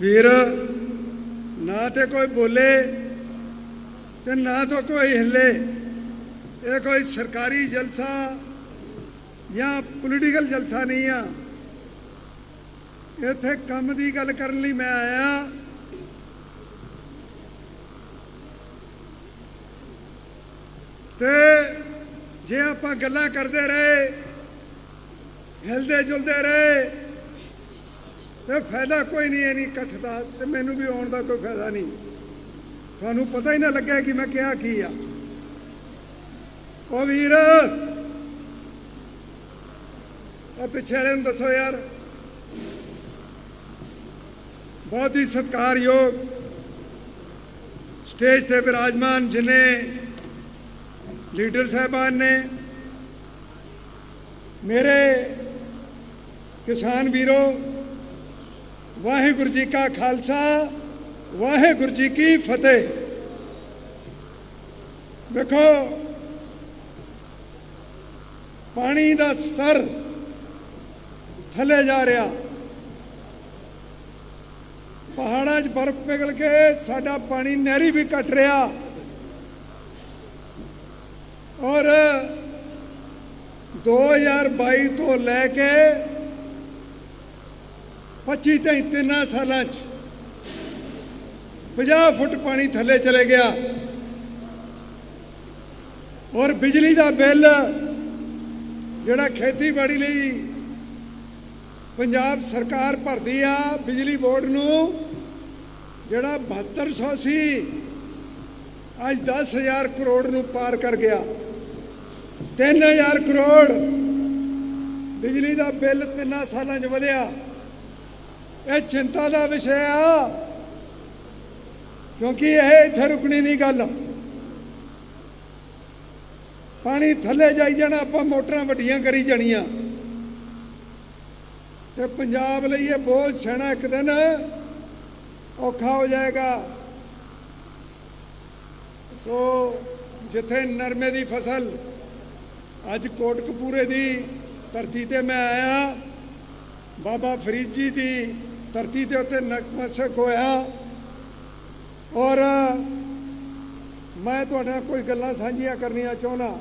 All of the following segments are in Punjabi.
ਵੀਰ, ਨਾ ਤੇ ਕੋਈ ਬੋਲੇ ਤੇ ਨਾ ਤਾਂ ਕੋਈ ਹਿੱਲੇ। ਇਹ ਕੋਈ ਸਰਕਾਰੀ ਜਲਸਾ ਜਾਂ ਪੋਲੀਟੀਕਲ ਜਲਸਾ ਨਹੀਂ ਆ। ਇੱਥੇ ਕੰਮ ਦੀ ਗੱਲ ਕਰਨ ਲਈ ਮੈਂ ਆਇਆ। ਤੇ ਜੇ ਆਪਾਂ ਗੱਲਾਂ ਕਰਦੇ ਰਹੇ, ਹਿਲਦੇ ਜੁਲਦੇ ਰਹੇ ਤੇ ਫਾਇਦਾ ਕੋਈ ਨਹੀਂ, ਇਹ ਨਹੀਂ ਇਕੱਠ ਦਾ ਤੇ ਮੈਨੂੰ ਵੀ ਆਉਣ ਦਾ ਕੋਈ ਫਾਇਦਾ ਨਹੀਂ। ਤੁਹਾਨੂੰ ਪਤਾ ਹੀ ਨਾ ਲੱਗਿਆ ਕਿ ਮੈਂ ਕਿਹਾ ਕੀ ਆ। ਉਹ ਵੀਰ ਉਹ ਪਿੱਛੇ ਵਾਲੇ ਨੂੰ ਦੱਸੋ ਯਾਰ। ਬਹੁਤ ਹੀ ਸਤਿਕਾਰਯੋਗ ਸਟੇਜ ਤੇ ਵਿਰਾਜਮਾਨ ਜਿਨੇ ਲੀਡਰ ਸਾਹਿਬਾਨ ਨੇ, ਮੇਰੇ ਕਿਸਾਨ ਵੀਰੋ ਵਾਹਿਗੁਰੂ ਜੀ ਕਾ ਖਾਲਸਾ, ਵਾਹਿਗੁਰੂ ਜੀ ਕੀ ਫਤਿਹ। ਦੇਖੋ, ਪਾਣੀ ਦਾ ਸਤਰ ਥੱਲੇ ਜਾ ਰਿਹਾ। ਪਹਾੜਾਂ 'ਚ ਬਰਫ਼ ਪਿਘਲ ਕੇ ਸਾਡਾ ਪਾਣੀ ਨਹਿਰੀ ਵੀ ਘਟ ਰਿਹਾ। ਔਰ 2022 ਤੋਂ ਲੈ ਕੇ 25 ਤੇ ਤਿੰਨਾਂ ਸਾਲਾਂ 'ਚ 50 ਫੁੱਟ ਪਾਣੀ ਥੱਲੇ ਚਲੇ ਗਿਆ। ਔਰ ਬਿਜਲੀ ਦਾ ਬਿੱਲ ਜਿਹੜਾ ਖੇਤੀਬਾੜੀ ਲਈ ਪੰਜਾਬ ਸਰਕਾਰ ਭਰਦੀ ਆ, ਬਿਜਲੀ ਬੋਰਡ ਨੂੰ ਜਿਹੜਾ 7200 ਸੀ ਅੱਜ 10000 ਕਰੋੜ ਨੂੰ ਪਾਰ ਕਰ ਗਿਆ। 3000 ਕਰੋੜ ਬਿਜਲੀ ਦਾ ਬਿੱਲ ਤਿੰਨਾਂ ਸਾਲਾਂ 'ਚ ਵਧਿਆ। ਇਹ ਚਿੰਤਾ ਦਾ ਵਿਸ਼ਾ ਆ। ਕਿਉਂਕਿ ਇਹ ਇੱਥੇ ਰੁਕਣੀ ਨਹੀਂ ਗੱਲ। ਪਾਣੀ ਥੱਲੇ ਜਾਈ ਜਾਣਾ, ਆਪਾਂ ਮੋਟਰਾਂ ਵੱਡੀਆਂ ਕਰੀ ਜਾਣੀਆਂ। ਤੇ ਪੰਜਾਬ ਲਈ ਇਹ ਬੋਝ ਸਹਿਣਾ ਇੱਕ ਦਿਨ ਔਖਾ ਹੋ ਜਾਏਗਾ। ਸੋ ਜਿੱਥੇ ਨਰਮੇ ਦੀ ਫਸਲ, ਅੱਜ ਕੋਟਕਪੂਰੇ ਦੀ ਧਰਤੀ ਤੇ ਮੈਂ ਆਇਆ, ਬਾਬਾ ਫਰੀਦ ਜੀ ਦੀ ਧਰਤੀ ਦੇ ਉੱਤੇ ਨਤਮਸਤਕ ਹੋਇਆ ਔਰ ਮੈਂ ਤੁਹਾਡੇ ਨਾਲ ਕੋਈ ਗੱਲਾਂ ਸਾਂਝੀਆਂ ਕਰਨੀਆਂ ਚਾਹੁੰਦਾ।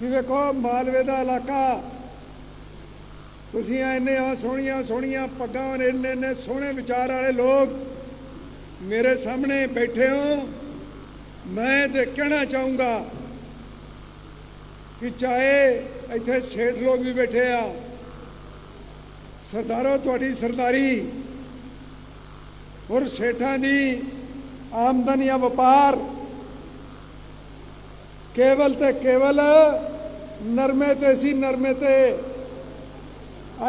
ਕਿ ਵੇਖੋ, ਮਾਲਵੇ ਦਾ ਇਲਾਕਾ, ਤੁਸੀਂ ਇੰਨੇ ਆ ਸੋਹਣੀਆਂ ਸੋਹਣੀਆਂ ਪੱਗਾਂ ਔਰ ਇੰਨੇ ਇੰਨੇ ਸੋਹਣੇ ਵਿਚਾਰ ਵਾਲੇ ਲੋਕ ਮੇਰੇ ਸਾਹਮਣੇ ਬੈਠੇ ਹੋ। ਮੈਂ ਤੇ ਕਹਿਣਾ ਚਾਹੂੰਗਾ ਕਿ ਚਾਹੇ ਇੱਥੇ ਸੇਠ ਲੋਕ ਵੀ ਬੈਠੇ ਆ ਸਰਦਾਰੋ, ਤੁਹਾਡੀ ਸਰਦਾਰੀ। ਔਰ ਸੇਠਾਂ ਦੀ ਆਮਦਨ ਜਾਂ ਵਪਾਰ ਕੇਵਲ ਤੇ ਕੇਵਲ ਨਰਮੇ ਤੇ ਸੀ, ਨਰਮੇ ਤੇ।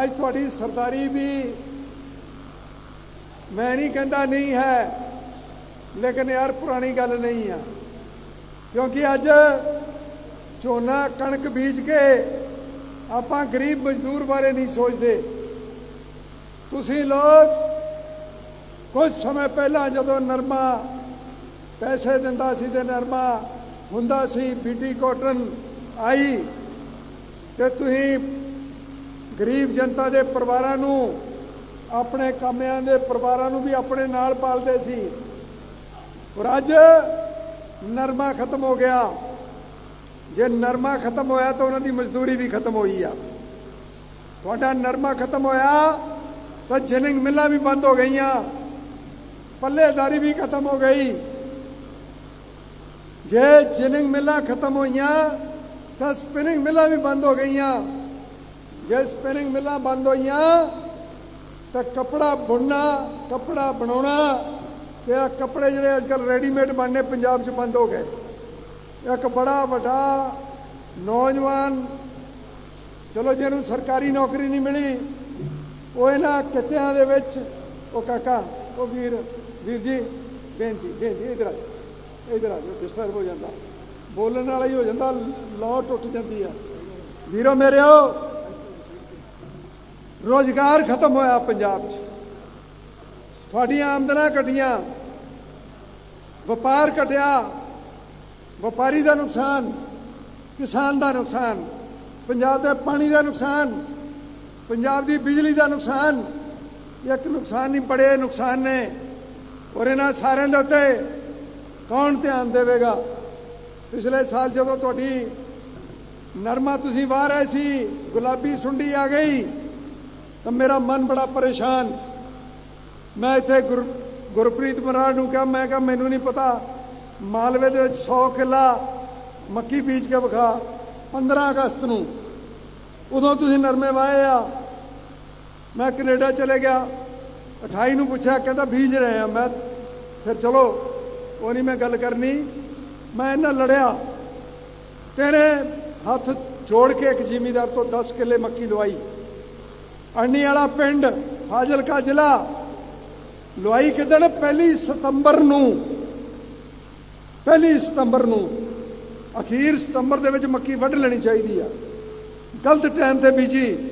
ਅੱਜ ਤੁਹਾਡੀ ਸਰਦਾਰੀ ਵੀ ਮੈਂ ਨਹੀਂ ਕਹਿੰਦਾ ਨਹੀਂ ਹੈ, ਲੇਕਿਨ ਯਾਰ ਪੁਰਾਣੀ ਗੱਲ ਨਹੀਂ ਆ। ਕਿਉਂਕਿ ਅੱਜ ਝੋਨਾ, ਕਣਕ ਬੀਜ ਕੇ ਆਪਾਂ ਗਰੀਬ ਮਜ਼ਦੂਰ ਬਾਰੇ ਨਹੀਂ ਸੋਚਦੇ। ਤੁਸੀਂ ਲੋਕ ਕੁਝ ਸਮੇਂ ਪਹਿਲਾਂ ਜਦੋਂ ਨਰਮਾ ਪੈਸੇ ਦਿੰਦਾ ਸੀ ਤੇ ਨਰਮਾ ਹੁੰਦਾ ਸੀ ਬੀਟੀ ਕਾਟਨ ਆਈ ਤੇ ਤੁਸੀਂ ਗਰੀਬ ਜਨਤਾ ਦੇ ਪਰਿਵਾਰਾਂ ਨੂੰ, ਆਪਣੇ ਕਾਮਿਆਂ ਦੇ ਪਰਿਵਾਰਾਂ ਨੂੰ ਵੀ ਆਪਣੇ ਨਾਲ ਪਾਲਦੇ ਸੀ। ਪਰ ਅੱਜ ਨਰਮਾ ਖਤਮ ਹੋ ਗਿਆ। ਜੇ ਨਰਮਾ ਖਤਮ ਹੋਇਆ ਤਾਂ ਉਹਨਾਂ ਦੀ ਮਜ਼ਦੂਰੀ ਵੀ ਖਤਮ ਹੋਈ ਆ। ਤੁਹਾਡਾ ਨਰਮਾ ਖਤਮ ਹੋਇਆ ਤਾਂ ਜਿਨਿੰਗ ਮਿੱਲਾਂ ਵੀ ਬੰਦ ਹੋ ਗਈਆਂ। ਪੱਲੇਦਾਰੀ ਵੀ ਖਤਮ ਹੋ ਗਈ। ਜੇ ਜਿਨਿੰਗ ਮਿੱਲਾਂ ਖਤਮ ਹੋਈਆਂ, ਤਾਂ ਸਪਿਨਿੰਗ ਮਿੱਲਾਂ ਵੀ ਬੰਦ ਹੋ ਗਈਆਂ। ਜੇ ਸਪਿਨਿੰਗ ਮਿੱਲਾਂ ਬੰਦ ਹੋਈਆਂ, ਤਾਂ ਕਪੜਾ ਬੁਣਨਾ, ਕਪੜਾ ਬਣਾਉਣਾ, ਤੇ ਆ ਕੱਪੜੇ ਜਿਹੜੇ ਅੱਜ ਕੱਲ ਰੈਡੀਮੇਡ ਬਣਨੇ ਪੰਜਾਬ 'ਚ ਬੰਦ ਹੋ ਗਏ। ਇੱਕ ਬੜਾ ਵੱਡਾ ਨੌਜਵਾਨ, ਚਲੋ ਜਿਹਨੂੰ ਸਰਕਾਰੀ ਨੌਕਰੀ ਨਹੀਂ ਮਿਲੀ ਉਹ ਇਹਨਾਂ ਕਿੱਤਿਆਂ ਦੇ ਵਿੱਚ ਉਹ ਕਾਕਾ ਉਹ ਵੀਰ ਵੀਰ ਜੀ ਬੇਨਤੀ ਬੇਨਤੀ ਇਧਰ ਆ ਜਾਓ, ਇਧਰ ਆ ਜਾਓ ਡਿਸਟਰਬ ਹੋ ਜਾਂਦਾ। ਬੋਲਣ ਵਾਲਾ ਹੀ ਹੋ ਜਾਂਦਾ ਲਾਅ ਟੁੱਟ ਜਾਂਦੀ ਆ। ਵੀਰੋ ਮੇਰਿਓ ਰੋਜ਼ਗਾਰ ਖਤਮ ਹੋਇਆ ਪੰਜਾਬ 'ਚ। ਤੁਹਾਡੀਆਂ ਆਮਦਨਾਂ ਘਟੀਆਂ ਵਪਾਰ ਘਟਿਆ ਵਪਾਰੀ ਦਾ ਨੁਕਸਾਨ ਕਿਸਾਨ ਦਾ ਨੁਕਸਾਨ ਪੰਜਾਬ ਦੇ ਪਾਣੀ ਦਾ ਨੁਕਸਾਨ ਪੰਜਾਬ ਦੀ ਬਿਜਲੀ ਦਾ ਨੁਕਸਾਨ, ਇੱਕ ਨੁਕਸਾਨ ਨਹੀਂ, ਬੜੇ ਨੁਕਸਾਨ ਨੇ। ਔਰ ਇਹਨਾਂ ਸਾਰਿਆਂ ਦੇ ਉੱਤੇ ਕੌਣ ਧਿਆਨ ਦੇਵੇਗਾ? ਪਿਛਲੇ ਸਾਲ ਜਦੋਂ ਤੁਹਾਡੀ ਨਰਮਾ ਤੁਸੀਂ ਵਾਹ ਰਹੇ ਸੀ, ਗੁਲਾਬੀ ਸੁੰਡੀ ਆ ਗਈ, ਤਾਂ ਮੇਰਾ ਮਨ ਬੜਾ ਪਰੇਸ਼ਾਨ। ਮੈਂ ਇੱਥੇ ਗੁਰ, ਗੁਰਪ੍ਰੀਤ ਮਰਾੜ ਨੂੰ ਕਿਹਾ, ਮੈਂ ਕਿਹਾ, ਮੈਨੂੰ ਨਹੀਂ ਪਤਾ, ਮਾਲਵੇ ਦੇ ਵਿੱਚ 100 ਕਿੱਲਾ ਮੱਕੀ ਬੀਜ ਕੇ ਵਿਖਾ 15 ਅਗਸਤ ਨੂੰ। ਉਦੋਂ ਤੁਸੀਂ ਨਰਮੇ ਵਾਏ ਆ। ਮੈਂ ਕੈਨੇਡਾ ਚਲੇ ਗਿਆ। 28 ਨੂੰ ਪੁੱਛਿਆ, ਕਹਿੰਦਾ, ਬੀਜ ਰਹੇ ਆ। ਮੈਂ ਫਿਰ ਚਲੋ, ਉਹ ਨਹੀਂ ਮੈਂ ਗੱਲ ਕਰਨੀ। ਮੈਂ ਇਹਨਾਂ ਲੜਿਆ। ਤੇਰੇ ਹੱਥ ਜੋੜ ਕੇ ਇੱਕ ਜ਼ਿਮੀਦਾਰ ਤੋਂ 10 ਕਿੱਲੇ ਮੱਕੀ ਲਵਾਈ। ਅਰਨੀ ਵਾਲਾ ਪਿੰਡ, ਫਾਜ਼ਿਲਕਾ ਜ਼ਿਲ੍ਹਾ, ਲਵਾਈ ਕਿਦਣ? ਪਹਿਲੀ ਸਤੰਬਰ ਨੂੰ। ਪਹਿਲੀ ਸਤੰਬਰ ਨੂੰ। ਅਖੀਰ ਸਤੰਬਰ ਦੇ ਵਿੱਚ ਮੱਕੀ ਵੱਢ ਲੈਣੀ ਚਾਹੀਦੀ ਆ। ਗਲਤ ਟਾਈਮ ਤੇ ਬੀਜੀ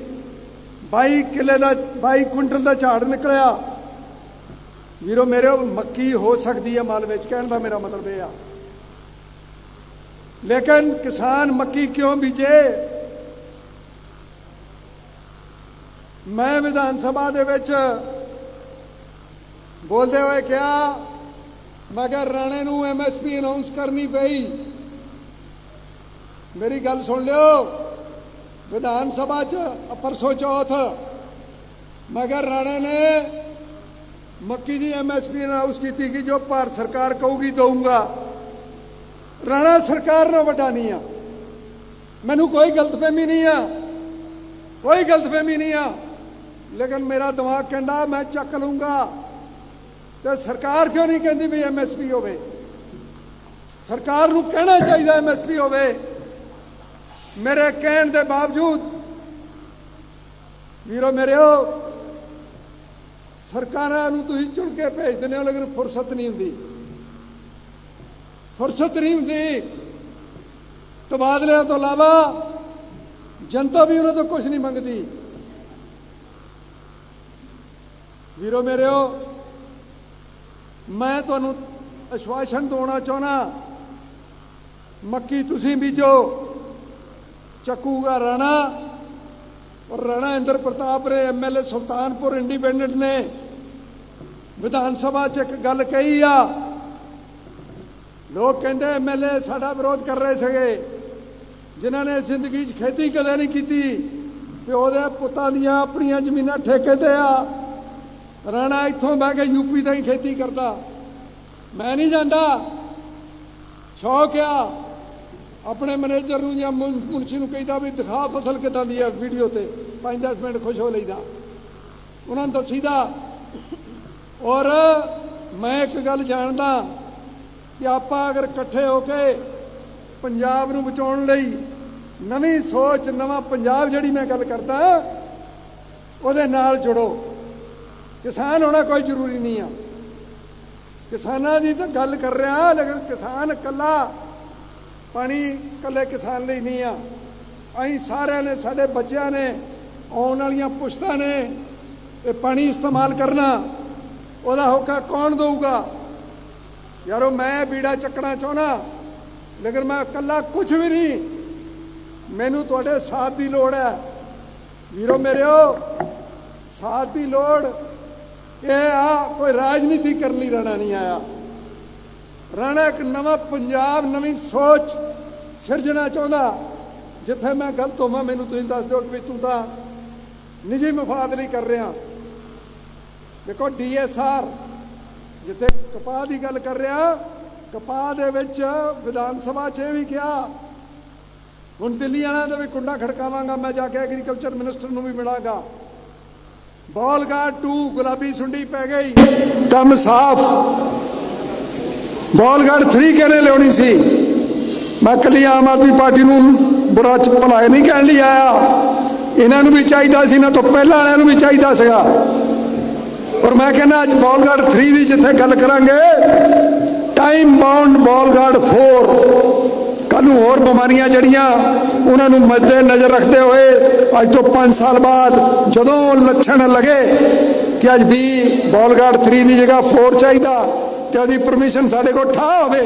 22 ਕਿੱਲੇ ਦਾ 22 ਕੁਇੰਟਲ ਦਾ ਝਾੜ ਨਿਕਲਿਆ। ਵੀਰੋ, ਮੇਰੇ ਮੱਕੀ ਹੋ ਸਕਦੀ ਹੈ ਮਾਲ ਵਿੱਚ, ਕਹਿਣ ਦਾ ਮੇਰਾ ਮਤਲਬ ਇਹ ਆ। ਲੇਕਿਨ ਕਿਸਾਨ ਮੱਕੀ ਕਿਉਂ ਬੀਜੇ? ਮੈਂ ਵਿਧਾਨ ਸਭਾ ਦੇ ਵਿੱਚ ਬੋਲਦੇ ਹੋਏ ਕਿਹਾ, ਮਗਰ ਰਾਣੇ ਨੂੰ ਐਮਐਸਪੀ ਅਨਾਉਂਸ ਕਰਨੀ ਪਈ। ਮੇਰੀ ਗੱਲ ਸੁਣ ਲਿਓ। ਵਿਧਾਨ ਸਭਾ 'ਚ ਪਰਸੋਂ ਚੌਥ। ਮਗਰ ਕਿਹਾ ਰਾਣੇ ਨੇ ਮੱਕੀ ਦੀ ਐਮਐਸਪੀ ਅਨਾਉਂਸ ਕੀਤੀ ਕਿ ਜੋ ਭਾਰਤ ਸਰਕਾਰ ਕਹੂਗੀ ਦਊਂਗਾ। ਰਾਣਾ ਸਰਕਾਰ ਨਾਲ ਵੱਡਾ ਨਹੀਂ ਆ। ਮੈਨੂੰ ਕੋਈ ਗਲਤਫਹਿਮੀ ਨਹੀਂ ਆ। ਕੋਈ ਗਲਤਫਹਿਮੀ ਨਹੀਂ ਆ। ਲੇਕਿਨ ਮੇਰਾ ਦਿਮਾਗ ਕਹਿੰਦਾ ਮੈਂ ਚੱਕ ਲੂੰਗਾ ਤੇ ਸਰਕਾਰ ਕਿਉਂ ਨਹੀਂ ਕਹਿੰਦੀ ਵੀ ਐਮਐਸਪੀ ਹੋਵੇ? ਸਰਕਾਰ ਨੂੰ ਕਹਿਣਾ ਚਾਹੀਦਾ ਐਮਐਸਪੀ ਹੋਵੇ। ਮੇਰੇ ਕਹਿਣ ਦੇ ਬਾਵਜੂਦ, ਵੀਰੋ ਮੇਰਿਓ, ਸਰਕਾਰਾਂ ਨੂੰ ਤੁਸੀਂ ਚੁਣ ਕੇ ਭੇਜ ਦਿੰਦੇ ਹੋ, ਲੇਕਿਨ ਫੁਰਸਤ ਨਹੀਂ ਹੁੰਦੀ। ਫੁਰਸਤ ਨਹੀਂ ਹੁੰਦੀ। ਤਬਾਦਲਿਆਂ ਤੋਂ ਇਲਾਵਾ ਜਨਤਾ ਵੀ ਉਹਨਾਂ ਤੋਂ ਕੁਝ ਨਹੀਂ ਮੰਗਦੀ। ਵੀਰੋ ਮੇਰਿਓ, ਮੈਂ ਤੁਹਾਨੂੰ ਅਸ਼ਵਾਸਨ ਦੇਣਾ ਚਾਹਣਾ ਮੱਕੀ ਤੁਸੀਂ ਬੀਜੋ। ਚੱਕੂਗਾ ਰਾਣਾ। ਔਰ ਰਾਣਾ ਇੰਦਰ ਪ੍ਰਤਾਪ ਰੇ ਐਮਐਲਏ ਸੁਲਤਾਨਪੁਰ ਇੰਡੀਪੈਂਡੈਂਟ ਨੇ ਵਿਧਾਨ ਸਭਾ 'ਚ ਇੱਕ ਗੱਲ ਕਹੀ ਆ। ਲੋਕ ਕਹਿੰਦੇ ਐਮਐਲਏ ਸਾਡਾ ਵਿਰੋਧ ਕਰ ਰਹੇ ਸੀਗੇ। ਜਿਨ੍ਹਾਂ ਨੇ ਜ਼ਿੰਦਗੀ 'ਚ ਖੇਤੀ ਕਦੇ ਨਹੀਂ ਕੀਤੀ। ਪਿਓ ਦੇ ਪੁੱਤਾਂ ਦੀਆਂ ਆਪਣੀਆਂ ਜ਼ਮੀਨਾਂ ਠੇਕੇ ਤੇ ਆ। ਰਾਣਾ ਇੱਥੋਂ ਬਹਿ ਕੇ ਯੂਪੀ ਦਾ ਹੀ ਖੇਤੀ ਕਰਦਾ। ਮੈਂ ਨਹੀਂ ਜਾਂਦਾ। ਸ਼ੌਕ ਆ। ਆਪਣੇ ਮੈਨੇਜਰ ਨੂੰ ਜਾਂ ਮੁਨ- ਮੁਨਸ਼ੀ ਨੂੰ ਕਹਿੰਦਾ ਵੀ ਦਿਖਾ ਫਸਲ ਕਿਦਾਂ ਦੀ ਹੈ ਵੀਡੀਓ ਤੇ 5-10 ਮਿੰਟ ਖੁਸ਼ ਹੋ ਲਈਦਾ। ਉਹਨਾਂ ਨੂੰ ਦੱਸੀਦਾ, ਔਰ ਮੈਂ ਇੱਕ ਗੱਲ ਜਾਣਦਾ ਕਿ ਆਪਾਂ ਅਗਰ ਇਕੱਠੇ ਹੋ ਕੇ ਪੰਜਾਬ ਨੂੰ ਬਚਾਉਣ ਲਈ ਨਵੀਂ ਸੋਚ, ਨਵਾਂ ਪੰਜਾਬ ਜਿਹੜੀ ਮੈਂ ਗੱਲ ਕਰਦਾ, ਉਹਦੇ ਨਾਲ ਜੁੜੋ। ਕਿਸਾਨ ਹੋਣਾ ਕੋਈ ਜ਼ਰੂਰੀ ਨਹੀਂ ਆ। ਕਿਸਾਨਾਂ ਦੀ ਤਾਂ ਗੱਲ ਕਰ ਰਿਹਾ, ਲੇਕਿਨ ਕਿਸਾਨ ਇਕੱਲਾ ਪਾਣੀ ਇਕੱਲੇ ਕਿਸਾਨ ਲਈ ਨਹੀਂ ਆ। ਅਸੀਂ ਸਾਰਿਆਂ ਨੇ, ਸਾਡੇ ਬੱਚਿਆਂ ਨੇ, ਆਉਣ ਵਾਲੀਆਂ ਪੁਸ਼ਤਾਂ ਨੇ, ਇਹ ਪਾਣੀ ਇਸਤੇਮਾਲ ਕਰਨਾ, ਉਹਦਾ ਹੋਕਾ ਕੌਣ ਦਊਗਾ? ਯਾਰੋ, ਮੈਂ ਬੀੜਾ ਚੱਕਣਾ ਚਾਹਣਾ ਲੇਕਿਨ ਮੈਂ ਇਕੱਲਾ ਕੁਝ ਵੀ ਨਹੀਂ। ਮੈਨੂੰ ਤੁਹਾਡੇ ਸਾਥ ਦੀ ਲੋੜ ਹੈ। ਵੀਰੋ ਮੇਰਿਓ, ਸਾਥ ਦੀ ਲੋੜ, ਇਹ ਆ, ਕੋਈ ਰਾਜਨੀਤੀ ਕਰਨ ਲਈ ਰਹਿਣਾ ਨਹੀਂ ਆਇਆ। ਰਾਣਾ ਇੱਕ ਨਵਾਂ ਪੰਜਾਬ, ਨਵੀਂ ਸੋਚ ਸਿਰਜਣਾ ਚਾਹੁੰਦਾ। ਜਿੱਥੇ ਮੈਂ ਗਲਤ ਹੋਵਾਂ, ਮੈਨੂੰ ਤੁਸੀਂ ਦੱਸ ਦਿਓ ਕਿ ਵੀ ਤੂੰ ਤਾਂ ਨਿੱਜੀ ਮਫਾਦ ਲਈ ਕਰ ਰਿਹਾ। ਦੇਖੋ ਡੀਐਸਆਰ ਜਿੱਥੇ ਕਪਾਹ ਦੀ ਗੱਲ ਕਰ ਰਿਹਾ, ਕਪਾਹ ਦੇ ਵਿੱਚ ਵਿਧਾਨ ਸਭਾ 'ਚ ਇਹ ਵੀ ਕਿਹਾ, ਹੁਣ ਦਿੱਲੀ ਵਾਲਿਆਂ ਦਾ ਵੀ ਕੁੰਡਾ ਖੜਕਾਵਾਂਗਾ, ਮੈਂ ਜਾ ਕੇ ਐਗਰੀਕਲਚਰ ਮਿਨਿਸਟਰ ਨੂੰ ਵੀ ਮਿਲਾਂਗਾ। ਬੋਲਗਾਰਡ 2 ਗੁਲਾਬੀ ਸੁੰਡੀ ਪੈ ਗਈ ਕੰਮ ਸਾਫ਼। ਬੋਲਗੜ 3 ਕਿਹਨੇ ਲਿਆਉਣੀ ਸੀ? ਮੈਂ ਕੱਲੀ ਆਮ ਆਦਮੀ ਪਾਰਟੀ ਨੂੰ ਬੁਰਾ ਚ ਭਲਾਏ ਨਹੀਂ ਕਹਿਣ ਲਈ ਆਇਆ। ਇਹਨਾਂ ਨੂੰ ਵੀ ਚਾਹੀਦਾ ਸੀ ਨਾ ਤੋਂ ਪਹਿਲਾਂ ਵਾਲਿਆਂ ਨੂੰ ਵੀ ਚਾਹੀਦਾ ਸੀਗਾ। ਔਰ ਮੈਂ ਕਹਿੰਦਾ, ਅੱਜ ਬੋਲਗੜ 3 ਦੀ ਜਿੱਥੇ ਗੱਲ ਕਰਾਂਗੇ ਟਾਈਮ ਬਾਉਂਡ ਬੋਲਗੜ 4 ਕੱਲ ਨੂੰ ਹੋਰ ਬਿਮਾਰੀਆਂ ਜਿਹੜੀਆਂ ਉਹਨਾਂ ਨੂੰ ਮੱਦੇ ਨਜ਼ਰ ਰੱਖਦੇ ਹੋਏ, ਅੱਜ ਤੋਂ 5 ਸਾਲ ਬਾਅਦ ਜਦੋਂ ਲੱਛਣ ਲਗੇ ਕਿ ਅੱਜ ਵੀ ਬੋਲਗੜ 3 ਦੀ ਜਗ੍ਹਾ 4 ਚਾਹੀਦਾ। ਤੇ ਉਹਦੀ ਪਰਮਿਸ਼ਨ ਸਾਡੇ ਕੋਲ ਠਾ ਹੋਵੇ।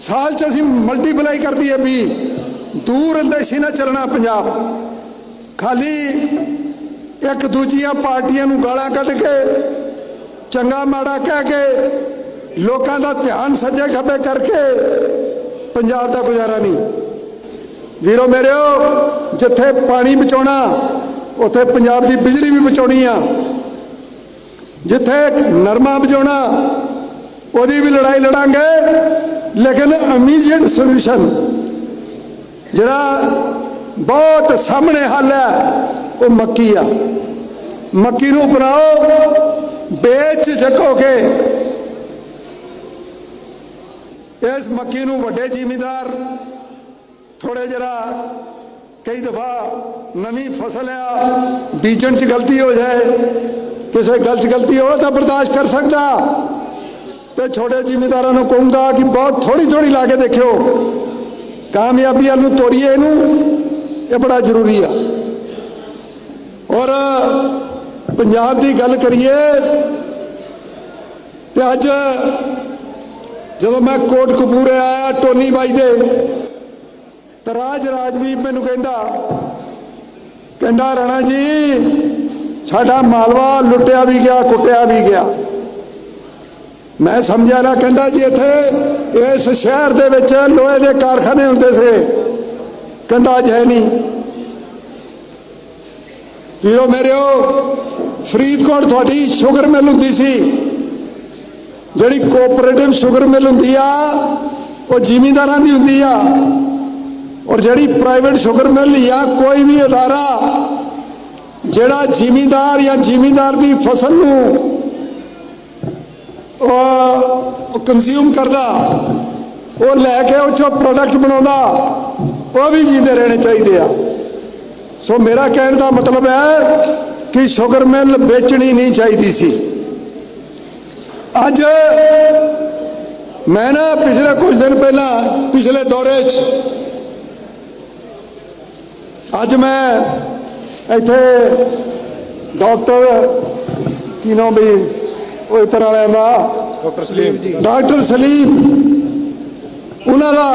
ਸਾਲ ਚ ਅਸੀਂ ਮਲਟੀਪਲਾਈ ਕਰ ਦਈਏ ਵੀ ਦੂਰ ਅੰਦੇਸ਼ੀ ਨਾ ਚੱਲਣਾ ਪੰਜਾਬ। ਖਾਲੀ ਇੱਕ ਦੂਜੀਆਂ ਪਾਰਟੀਆਂ ਨੂੰ ਗਾਲਾਂ ਕੱਢ ਕੇ, ਚੰਗਾ ਮਾੜਾ ਕਹਿ ਕੇ, ਲੋਕਾਂ ਦਾ ਧਿਆਨ ਸੱਜੇ ਖੱਬੇ ਕਰਕੇ ਪੰਜਾਬ ਦਾ ਗੁਜ਼ਾਰਾ ਨਹੀਂ। ਵੀਰੋ ਮੇਰਿਓ, ਜਿੱਥੇ ਪਾਣੀ ਬਚਾਉਣਾ, ਉੱਥੇ ਪੰਜਾਬ ਦੀ ਬਿਜਲੀ ਵੀ ਬਚਾਉਣੀ ਆ। ਜਿੱਥੇ ਨਰਮਾ ਬਚਾਉਣਾ ਉਹਦੀ ਵੀ ਲੜਾਈ ਲੜਾਂਗੇ। ਲੇਕਿਨ ਇਮੀਡੀਏਟ ਸੋਲੂਸ਼ਨ ਜਿਹੜਾ ਬਹੁਤ ਸਾਹਮਣੇ ਹੱਲ ਹੈ, ਉਹ ਮੱਕੀ ਆ। ਮੱਕੀ ਨੂੰ ਅਪਣਾਓ ਵੇਚ ਜਕੋ ਕੇ ਇਸ ਮੱਕੀ ਨੂੰ ਵੱਡੇ ਜ਼ਿਮੀਦਾਰ ਥੋੜੇ ਜਰਾ ਕਈ ਦਫਾ ਨਵੀਂ ਫਸਲ ਆ, ਬੀਜਣ ਚ ਗਲਤੀ ਹੋ ਜਾਏ ਕਿਸੇ ਗੱਲ ਚ ਗਲਤੀ ਹੋਵੇ ਤਾਂ ਬਰਦਾਸ਼ਤ ਕਰ ਸਕਦਾ। ਤੇ ਛੋਟੇ ਜ਼ਿਮੀਦਾਰਾਂ ਨੂੰ ਕਹੂੰਗਾ ਕਿ ਬਹੁਤ ਥੋੜੀ ਥੋੜੀ ਲਾ ਕੇ ਦੇਖਿਓ। ਕਾਮਯਾਬੀ ਵੱਲ ਨੂੰ ਤੋਰੀਏ ਇਹਨੂੰ, ਇਹ ਬੜਾ ਜ਼ਰੂਰੀ ਆ। ਔਰ ਪੰਜਾਬ ਦੀ ਗੱਲ ਕਰੀਏ, ਤੇ ਅੱਜ ਜਦੋਂ ਮੈਂ ਕੋਟ ਕਪੂਰੇ ਆਇਆ ਟੋਨੀ ਬਾਈ ਦੇ, ਤਾਂ ਰਾਜ ਰਾਜਦੀਪ ਮੈਨੂੰ ਕਹਿੰਦਾ ਕਹਿੰਦਾ, ਰਾਣਾ ਜੀ ਸਾਡਾ ਮਾਲਵਾ ਲੁੱਟਿਆ ਵੀ ਗਿਆ, ਕੁੱਟਿਆ ਵੀ ਗਿਆ। ਮੈਂ ਸਮਝਿਆ ਨਾ, ਕਹਿੰਦਾ ਜੀ ਇੱਥੇ ਇਸ ਸ਼ਹਿਰ ਦੇ ਵਿੱਚ ਲੋਹੇ ਦੇ ਕਾਰਖਾਨੇ ਹੁੰਦੇ ਸੀ ਕਹਿੰਦਾ ਜੈ ਨਹੀਂ। ਵੀਰੋ ਮੇਰਿਓ, ਫਰੀਦਕੋਟ ਤੁਹਾਡੀ ਸ਼ੂਗਰ ਮਿਲ ਹੁੰਦੀ ਸੀ। ਜਿਹੜੀ ਕੋਆਪਰੇਟਿਵ ਸ਼ੂਗਰ ਮਿਲ ਹੁੰਦੀ ਆ, ਉਹ ਜ਼ਿਮੀਂਦਾਰਾਂ ਦੀ ਹੁੰਦੀ ਆ। ਔਰ ਜਿਹੜੀ ਪ੍ਰਾਈਵੇਟ ਸ਼ੂਗਰ ਮਿਲ ਜਾਂ ਕੋਈ ਵੀ ਅਦਾਰਾ ਜਿਹੜਾ ਜ਼ਿਮੀਦਾਰ ਜਾਂ ਜ਼ਿਮੀਦਾਰ ਦੀ ਫਸਲ ਨੂੰ ਉਹ ਕੰਜ਼ਿਊਮ ਕਰਦਾ, ਉਹ ਲੈ ਕੇ ਉਹ ਚੋਂ ਪ੍ਰੋਡਕਟ ਬਣਾਉਂਦਾ, ਉਹ ਵੀ ਜੀਂਦੇ ਰਹਿਣੇ ਚਾਹੀਦੇ ਆ। ਸੋ ਮੇਰਾ ਕਹਿਣ ਦਾ ਮਤਲਬ ਹੈ ਕਿ ਸ਼ੂਗਰ ਮਿਲ ਵੇਚਣੀ ਨਹੀਂ ਚਾਹੀਦੀ ਸੀ। ਅੱਜ ਮੈਂ ਨਾ ਪਿਛਲੇ ਕੁਝ ਦਿਨ ਪਹਿਲਾਂ, ਪਿਛਲੇ ਦੌਰੇ 'ਚ ਅੱਜ ਮੈਂ ਇੱਥੇ ਡਾਕਟਰ ਕੀ ਨਾਮ ਵੀ ਉਹ ਇਤਰ ਵਾਲਿਆਂ ਦਾ। ਡਾਕਟਰ ਸਲੀਮ ਜੀ। ਡਾਕਟਰ ਸਲੀਮ। ਉਹਨਾਂ ਦਾ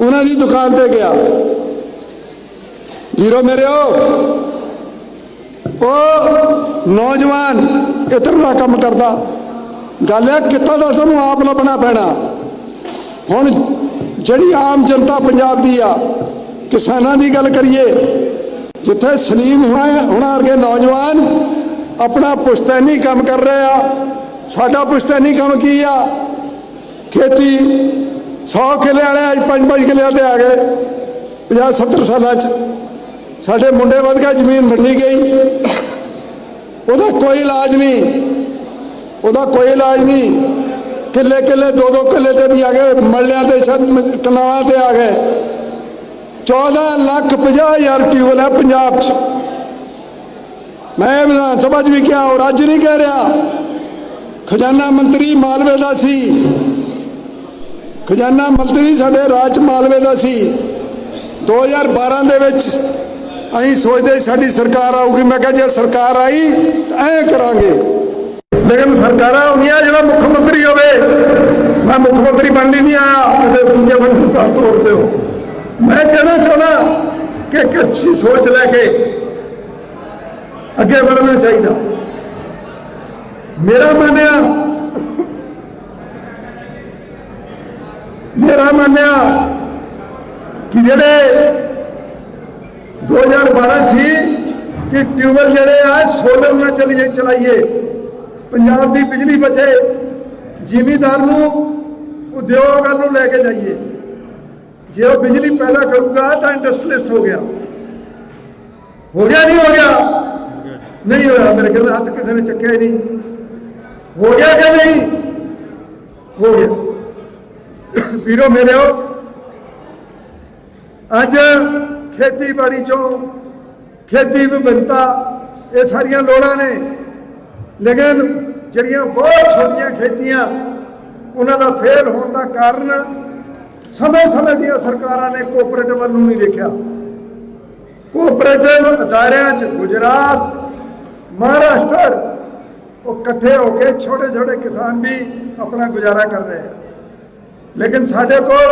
ਉਹਨਾਂ ਦੀ ਦੁਕਾਨ ਤੇ ਗਿਆ। ਵੀਰੋ ਮੇਰਿਓ ਉਹ ਨੌਜਵਾਨ ਇਤਰ ਦਾ ਕੰਮ ਕਰਦਾ। ਗੱਲ ਹੈ ਕਿੱਤਾ ਦਾ ਸਾਨੂੰ ਆਪ ਲੱਭਣਾ ਪੈਣਾ। ਹੁਣ ਜਿਹੜੀ ਆਮ ਜਨਤਾ ਪੰਜਾਬ ਦੀ ਆ ਕਿਸਾਨਾਂ ਦੀ ਗੱਲ ਕਰੀਏ ਜਿੱਥੇ ਸਲੀਮ ਹੋਣਾ ਹੋਣਾ ਵਰਗੇ ਨੌਜਵਾਨ ਆਪਣਾ ਪੁਸ਼ਤੈਨੀ ਕੰਮ ਕਰ ਰਹੇ ਆ। ਸਾਡਾ ਪੁਸ਼ਤੈਨੀ ਕੰਮ ਕੀ ਆ? ਖੇਤੀ। 100 ਕਿੱਲੇ ਵਾਲੇ ਅੱਜ 5-5 ਕਿੱਲਿਆਂ ਤੇ ਆ ਗਏ 50-70 ਸਾਲਾਂ 'ਚ। ਸਾਡੇ ਮੁੰਡੇ ਵੱਧ ਕੇ ਜ਼ਮੀਨ ਵੰਡੀ ਗਈ। ਉਹਦਾ ਕੋਈ ਇਲਾਜ ਨਹੀਂ। ਉਹਦਾ ਕੋਈ ਇਲਾਜ ਨਹੀਂ। ਕਿੱਲੇ ਕਿੱਲੇ, ਦੋ ਦੋ ਕਿੱਲੇ ਤੇ ਵੀ ਆ ਗਏ, ਮੱਲਿਆਂ ਤੇ ਛੱਤ ਕਨਾਲਾਂ ਤੇ ਆ ਗਏ। 14 ਲੱਖ 50 ਹਜ਼ਾਰ ਟਿਊਬਲ ਹੈ ਪੰਜਾਬ 'ਚ। ਮੈਂ ਵਿਧਾਨ ਸਭਾ 'ਚ ਵੀ ਕਿਹਾ ਔਰ ਅੱਜ ਨਹੀਂ ਕਹਿ ਰਿਹਾ। ਖਜ਼ਾਨਾ ਮੰਤਰੀ ਮਾਲਵੇ ਦਾ ਸੀ। ਖਜ਼ਾਨਾ ਮੰਤਰੀ ਸਾਡੇ ਰਾਜ 'ਚ ਮਾਲਵੇ ਦਾ ਸੀ। 2012 ਦੇ ਵਿੱਚ ਅਸੀਂ ਸੋਚਦੇ ਸਾਡੀ ਸਰਕਾਰ ਆਊਗੀ। ਮੈਂ ਕਿਹਾ, ਜੇ ਸਰਕਾਰ ਆਈ, ਤਾਂ ਐਂ ਕਰਾਂਗੇ। ਲੇਕਿਨ ਸਰਕਾਰਾਂ ਆਉਂਦੀਆਂ, ਜਿਹੜਾ ਮੁੱਖ ਮੰਤਰੀ ਹੋਵੇ, ਮੈਂ ਮੁੱਖ ਮੰਤਰੀ ਬਣ ਨਹੀਂ ਆਇਆ। ਤੇ ਦੂਜੇ ਬੰਦੇ ਨੂੰ ਤੋੜਦੇ ਹੋ ਮੈਂ ਕਹਿਣਾ ਚਾਹੁੰਦਾ ਕਿ ਇੱਕ ਅੱਛੀ ਸੋਚ ਲੈ ਕੇ ਅੱਗੇ ਵਧਣਾ ਚਾਹੀਦਾ ਮੇਰਾ ਮੰਨਿਆ ਮੇਰਾ ਮੰਨਿਆ ਕਿ ਜਿਹੜੇ 2012 ਸੀ ਕਿ ਟਿਊਬਲ ਜਿਹੜੇ ਆ ਸੋਲਰ ਨਾਲ ਚਲੀਏ ਚਲਾਈਏ ਪੰਜਾਬ ਦੀ ਬਿਜਲੀ ਬਚੇ ਜ਼ਿਮੀਦਾਰ ਨੂੰ ਉਦਯੋਗ ਵੱਲ ਨੂੰ ਲੈ ਕੇ ਜਾਈਏ ਜੇ ਉਹ ਬਿਜਲੀ ਪੈਦਾ ਕਰੂਗਾ ਤਾਂ ਇੰਡਸਟਰੀਲਿਸਟ ਹੋ ਗਿਆ। ਹੋ ਗਿਆ ਨਹੀਂ ਹੋ ਗਿਆ? ਨਹੀਂ ਹੋਇਆ, ਮੇਰੇ ਕੋਲ ਹੱਥ ਕਿਸੇ ਨੇ ਚੱਕਿਆ ਹੀ ਨਹੀਂ। ਹੋ ਗਿਆ ਕਿ ਨਹੀਂ? ਹੋ ਗਿਆ। ਵੀਰੋ ਮੇਰਿਓ ਅੱਜ ਖੇਤੀਬਾੜੀ ਚੋਂ ਖੇਤੀ ਵਿਭਿੰਨਤਾ, ਇਹ ਸਾਰੀਆਂ ਲੋੜਾਂ ਨੇ। ਲੇਕਿਨ ਜਿਹੜੀਆਂ ਬਹੁਤ ਛੋਟੀਆਂ ਖੇਤੀਆਂ, ਉਹਨਾਂ ਦਾ ਫੇਲ ਹੋਣ ਦਾ ਕਾਰਨ ਸਮੇਂ ਸਮੇਂ ਦੀਆਂ ਸਰਕਾਰਾਂ ਨੇ ਕੋਆਪਰੇਟਿਵ ਵੱਲ ਨੂੰ ਨਹੀਂ ਦੇਖਿਆ। ਕੋਆਪਰੇਟਿਵ ਅਦਾਰਿਆਂ 'ਚ ਗੁਜਰਾਤ, ਮਹਾਰਾਸ਼ਟਰ, ਉਹ ਇਕੱਠੇ ਹੋ ਕੇ ਛੋਟੇ ਛੋਟੇ ਕਿਸਾਨ ਵੀ ਆਪਣਾ ਗੁਜ਼ਾਰਾ ਕਰ ਰਹੇ ਆ। ਲੇਕਿਨ ਸਾਡੇ ਕੋਲ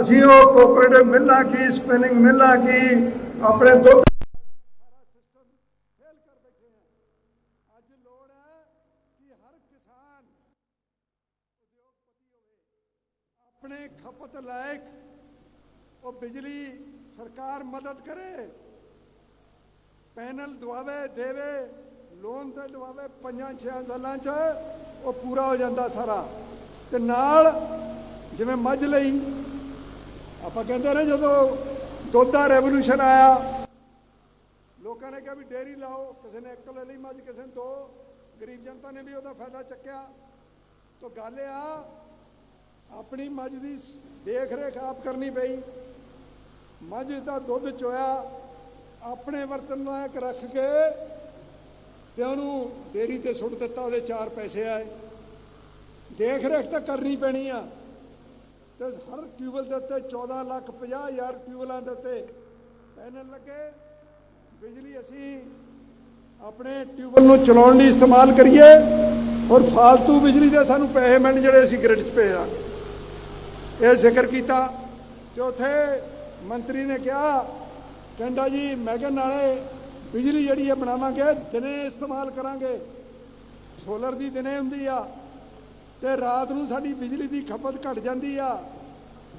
ਅਸੀਂ ਉਹ ਕੋਆਪਰੇਟਿਵ ਮਿਲਣਾ ਕੀ ਸਪਿਨਿੰਗ ਮਿਲਣਾ ਕੀ, ਆਪਣੇ ਦੁੱਧ ਕਿਸਾਨ ਉਦਯੋਗਪਤੀ ਹੋਵੇ ਆਪਣੇ ਖਪਤ ਲਾਇਕ ਉਹ ਬਿਜਲੀ ਸਰਕਾਰ ਮਦਦ ਕਰੇ, ਪੈਨਲ ਦਵਾਵੇ, ਦੇਵੇ, ਲੋਨ ਤੇ ਦਵਾਵੇ ਪੰਜਾਂ ਛੇ ਸਾਲਾਂ ਚ, ਉਹ ਪੂਰਾ ਹੋ ਜਾਂਦਾ ਸਾਰਾ। ਤੇ ਨਾਲ ਜਿਵੇਂ ਮੱਝ ਲਈ, ਆਪਾਂ ਕਹਿੰਦੇ ਨੇ ਜਦੋਂ ਦੁੱਧ ਦਾ ਰੈਵੋਲੂਸ਼ਨ ਆਇਆ, ਲੋਕਾਂ ਨੇ ਕਿਹਾ ਵੀ ਡੇਰੀ ਲਾਓ, ਕਿਸੇ ਨੇ ਇੱਕ ਲੈ ਲਈ ਮੱਝ, ਕਿਸੇ ਨੇ ਦੋ, ਗਰੀਬ ਜਨਤਾ ਨੇ ਵੀ ਉਹਦਾ ਫਾਇਦਾ ਚੱਕਿਆ। ਤਾਂ ਗੱਲ ਇਹ ਆ ਆਪਣੀ ਮੱਝ ਦੀ ਦੇਖ ਰੇਖ ਆਪ ਕਰਨੀ ਪਈ। ਮੱਝ ਦਾ ਦੁੱਧ ਚੋਇਆ, ਆਪਣੇ ਵਰਤਨ ਲਾਇਕ ਰੱਖ ਕੇ ਤੇ ਉਹਨੂੰ ਡੇਰੀ ਤੇ ਸੁੱਟ ਦਿੱਤਾ, ਉਹਦੇ 4 ਪੈਸੇ ਆਏ। ਦੇਖ ਰੇਖ ਤਾਂ ਕਰਨੀ ਪੈਣੀ ਆ। ਤੇ ਹਰ ਟਿਊਬਲ ਦੇ ਉੱਤੇ 14 ਲੱਖ 50 ਹਜ਼ਾਰ ਟਿਊਬਲਾਂ ਦੇ ਉੱਤੇ ਪੈਨਲ ਲੱਗੇ। ਬਿਜਲੀ ਅਸੀਂ ਆਪਣੇ ਟਿਊਬਲ ਨੂੰ ਚਲਾਉਣ ਲਈ ਇਸਤੇਮਾਲ ਕਰੀਏ ਔਰ ਫਾਲਤੂ ਬਿਜਲੀ ਦੇ ਸਾਨੂੰ ਪੈਸੇ ਮਿਲਣ ਜਿਹੜੇ ਅਸੀਂ ਗ੍ਰਿਡ 'ਚ ਭੇਜਾਂਗੇ। ਇਹ ਜ਼ਿਕਰ ਕੀਤਾ ਤੇ ਉੱਥੇ ਮੰਤਰੀ ਨੇ ਕਿਹਾ, ਕਹਿੰਦਾ ਜੀ, ਮੈਂ ਕਿਹਾ ਨਾਲੇ ਬਿਜਲੀ ਜਿਹੜੀ ਹੈ ਬਣਾਵਾਂਗੇ, ਦਿਨੇ ਇਸਤੇਮਾਲ ਕਰਾਂਗੇ। ਸੋਲਰ ਦੀ ਦਿਨੇ ਹੁੰਦੀ ਆ ਤੇ ਰਾਤ ਨੂੰ ਸਾਡੀ ਬਿਜਲੀ ਦੀ ਖਪਤ ਘਟ ਜਾਂਦੀ ਆ।